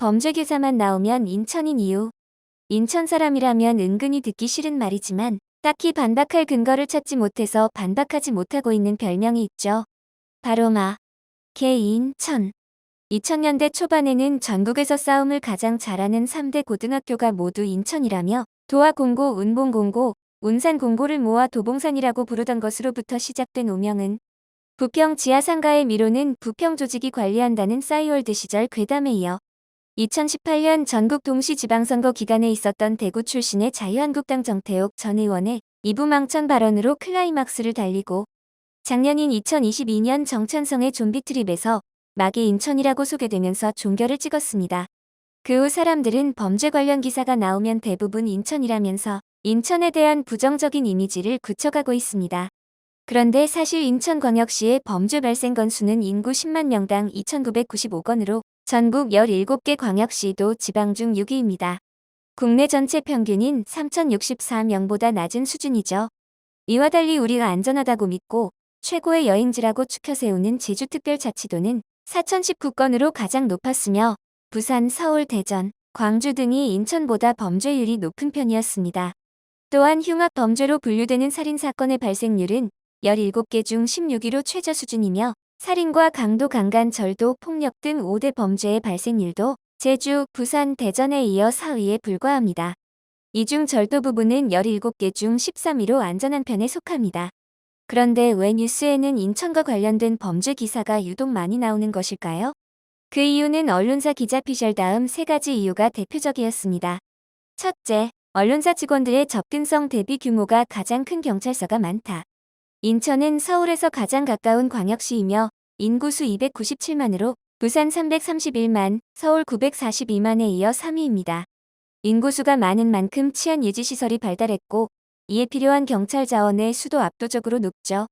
범죄 기사만 나오면 인천인 이유. 인천 사람이라면 은근히 듣기 싫은 말이지만 딱히 반박할 근거를 찾지 못해서 반박하지 못하고 있는 별명이 있죠. 바로 마. 개인천. 2000년대 초반에는 전국에서 싸움을 가장 잘하는 3대 고등학교가 모두 인천이라며 도화공고, 운봉공고, 운산공고를 모아 도봉산이라고 부르던 것으로부터 시작된 오명은 부평 지하상가의 미로는 부평 조직이 관리한다는 싸이월드 시절 괴담에 이어 2018년 전국 동시지방선거 기간에 있었던 대구 출신의 자유한국당 정태옥 전 의원의 이부망천 발언으로 클라이막스를 달리고 작년인 2022년 정찬성의 좀비 트립에서 마계 인천이라고 소개되면서 종결을 찍었습니다. 그 후 사람들은 범죄 관련 기사가 나오면 대부분 인천이라면서 인천에 대한 부정적인 이미지를 굳혀가고 있습니다. 그런데 사실 인천광역시의 범죄 발생 건수는 인구 10만 명당 2,995건으로 전국 17개 광역시도 지방 중 6위입니다. 국내 전체 평균인 3,064명보다 낮은 수준이죠. 이와 달리 우리가 안전하다고 믿고 최고의 여행지라고 추켜 세우는 제주특별자치도는 4,019건으로 가장 높았으며 부산, 서울, 대전, 광주 등이 인천보다 범죄율이 높은 편이었습니다. 또한 흉악 범죄로 분류되는 살인사건의 발생률은 17개 중 16위로 최저 수준이며 살인과 강도, 강간, 절도, 폭력 등 5대 범죄의 발생률도 제주, 부산, 대전에 이어 4위에 불과합니다. 이 중 절도 부분은 17개 중 13위로 안전한 편에 속합니다. 그런데 왜 뉴스에는 인천과 관련된 범죄 기사가 유독 많이 나오는 것일까요? 그 이유는 언론사 기자 피셜 다음 세 가지 이유가 대표적이었습니다. 첫째, 언론사 직원들의 접근성 대비 규모가 가장 큰 경찰서가 많다. 인천은 서울에서 가장 가까운 광역시이며 인구수 297만으로 부산 331만, 서울 942만에 이어 3위입니다. 인구수가 많은 만큼 치안 유지 시설이 발달했고 이에 필요한 경찰 자원의 수도 압도적으로 높죠.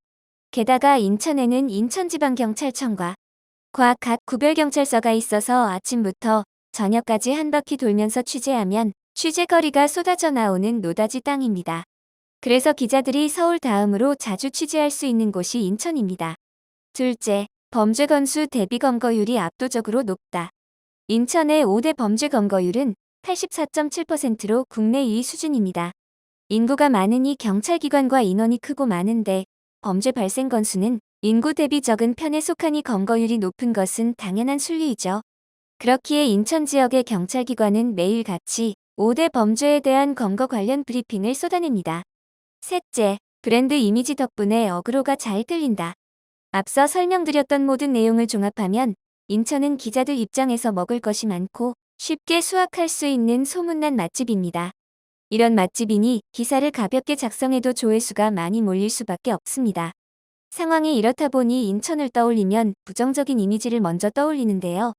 게다가 인천에는 인천지방경찰청과 과각 구별경찰서가 있어서 아침부터 저녁까지 한 바퀴 돌면서 취재하면 취재거리가 쏟아져 나오는 노다지 땅입니다. 그래서 기자들이 서울 다음으로 자주 취재할 수 있는 곳이 인천입니다. 둘째, 범죄 건수 대비 검거율이 압도적으로 높다. 인천의 5대 범죄 검거율은 84.7%로 국내 2위 수준입니다. 인구가 많으니 경찰기관과 인원이 크고 많은데 범죄 발생 건수는 인구 대비 적은 편에 속하니 검거율이 높은 것은 당연한 순리이죠. 그렇기에 인천 지역의 경찰기관은 매일같이 5대 범죄에 대한 검거 관련 브리핑을 쏟아냅니다. 셋째, 브랜드 이미지 덕분에 어그로가 잘 끌린다. 앞서 설명드렸던 모든 내용을 종합하면 인천은 기자들 입장에서 먹을 것이 많고 쉽게 수확할 수 있는 소문난 맛집입니다. 이런 맛집이니 기사를 가볍게 작성해도 조회수가 많이 몰릴 수밖에 없습니다. 상황이 이렇다 보니 인천을 떠올리면 부정적인 이미지를 먼저 떠올리는데요.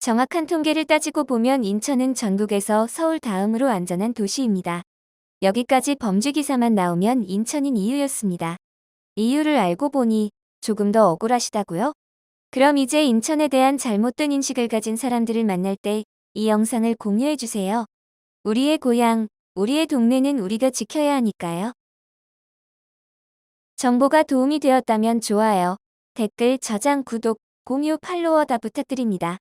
정확한 통계를 따지고 보면 인천은 전국에서 서울 다음으로 안전한 도시입니다. 여기까지 범죄 기사만 나오면 인천인 이유였습니다. 이유를 알고 보니 조금 더 억울하시다고요? 그럼 이제 인천에 대한 잘못된 인식을 가진 사람들을 만날 때 이 영상을 공유해주세요. 우리의 고향, 우리의 동네는 우리가 지켜야 하니까요. 정보가 도움이 되었다면 좋아요, 댓글, 저장, 구독, 공유, 팔로워 다 부탁드립니다.